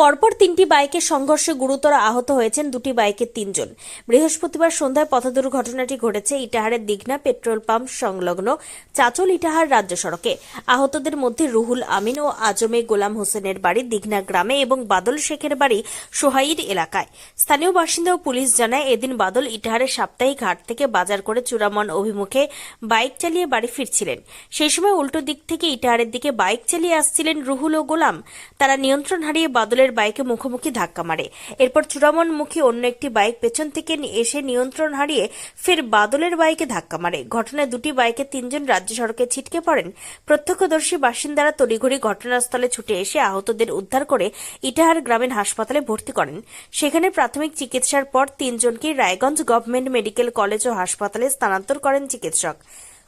পরপর তিনটি বাইকের সংঘর্ষে গুরুতর আহত হয়েছেন দুটি বাইকের তিনজন। বৃহস্পতিবার সন্ধ্যায় পথ দুর্ঘটনাটি ঘটেছে ইটাহারের দিঘনা পেট্রোল পাম্প সংলগ্ন চাচল ইটাহার রাজ্য সড়কে। আহতদের মধ্যে রুহুল আমিন ও আজমে গোলাম হোসেনের বাড়ি দিঘনা গ্রামে এবং বাদল শেখের বাড়ি সোহাইর এলাকায়। স্থানীয় বাসিন্দা ও পুলিশ জানায়, এদিন বাদল ইটাহারের সাপ্তাহিক হাট থেকে বাজার করে চূড়ামন অভিমুখে বাইক চালিয়ে বাড়ি ফিরছিলেন। সেই সময় উল্টো দিক থেকে ইটাহারের দিকে বাইক চালিয়ে আসছিলেন রুহুল ও গোলাম। তারা নিয়ন্ত্রণ হারিয়ে বাদলের বাইকে মুখোমুখি ধাক্কা মারে। এরপর চূড়ামনমুখী অন্য একটি বাইক পেছন থেকে এসে নিয়ন্ত্রণ হারিয়ে ফের বাদলের বাইকে ধাক্কা মারে। ঘটনায় দুটি বাইকে তিনজন রাজ্য সড়কে ছিটকে পড়েন। প্রত্যক্ষদর্শী বাসিন্দারা তড়িঘড়ি ঘটনাস্থলে ছুটে এসে আহতদের উদ্ধার করে ইটাহার গ্রামীণ হাসপাতালে ভর্তি করেন। সেখানে প্রাথমিক চিকিৎসার পর তিনজনকে রায়গঞ্জ গভর্নমেন্ট মেডিকেল কলেজ ও হাসপাতালে স্থানান্তর করেন চিকিৎসক।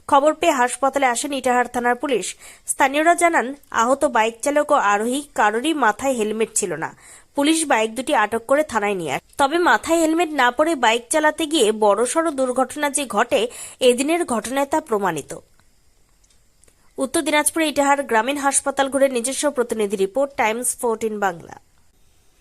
খবর পেয়ে হাসপাতালে আসেন ইটাহার থানার পুলিশ। স্থানীয়রা জানান, আহত বাইক চালক ও আরোহী কারোরই মাথায় হেলমেট ছিল না। পুলিশ বাইক দুটি আটক করে থানায় নিয়ে আসে। তবে মাথায় হেলমেট না পরে বাইক চালাতে গিয়ে বড়সড় দুর্ঘটনা যে ঘটে, এদিনের ঘটনায় তা প্রমাণিত। উত্তর দিনাজপুরে ইটাহার গ্রামীণ হাসপাতাল ঘুরে নিজস্ব প্রতিনিধি রিপোর্ট, টাইমস ফোরটিন বাংলা।